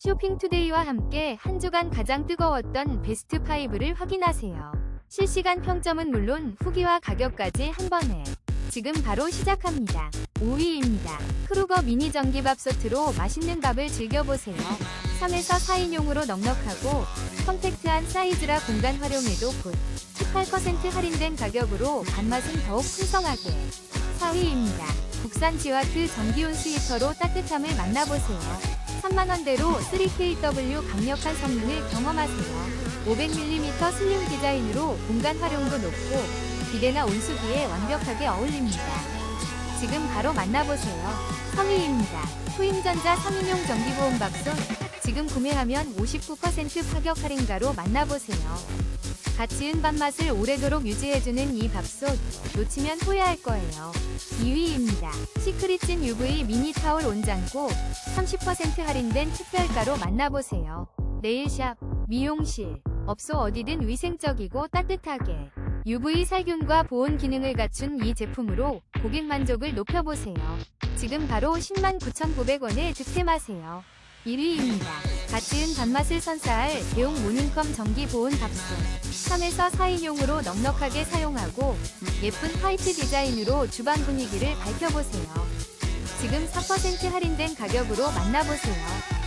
쇼핑투데이와 함께 한 주간 가장 뜨거웠던 베스트 5를 확인하세요. 실시간 평점은 물론 후기와 가격까지 한 번에 지금 바로 시작합니다. 5위입니다. 크루거 미니 전기밥솥으로 맛있는 밥을 즐겨보세요. 3에서 4인용으로 넉넉하고 컴팩트한 사이즈라 공간 활용에도 굿. 18% 할인된 가격으로 밥맛은 더욱 풍성하게. 4위입니다. 국산 지와트 전기온수 히터로 따뜻함을 만나보세요. 3만원대로 3KW 강력한 성능을 경험하세요. 500mm 슬림 디자인으로 공간 활용도 높고 비데나 온수기에 완벽하게 어울립니다. 지금 바로 만나보세요. 성의입니다. 후임전자 3인용 전기보온밥솥 지금 구매하면 59% 파격 할인가로 만나보세요. 갓 지은 밥맛을 오래도록 유지해주는 이 밥솥 놓치면 후회할 거예요. 2위입니다. 시크릿진 UV 미니 타올 온장고 30% 할인된 특별가로 만나보세요. 네일샵, 미용실, 업소 어디든 위생적이고 따뜻하게 UV 살균과 보온 기능을 갖춘 이 제품으로 고객 만족을 높여보세요. 지금 바로 109,900원에 득템하세요. 1위입니다. 갓 지은 밥맛을 선사할 대용 모닝컴 전기 보온 밥솥. 3에서 4인용으로 넉넉하게 사용하고 예쁜 화이트 디자인으로 주방 분위기를 밝혀보세요. 지금 4% 할인된 가격으로 만나보세요.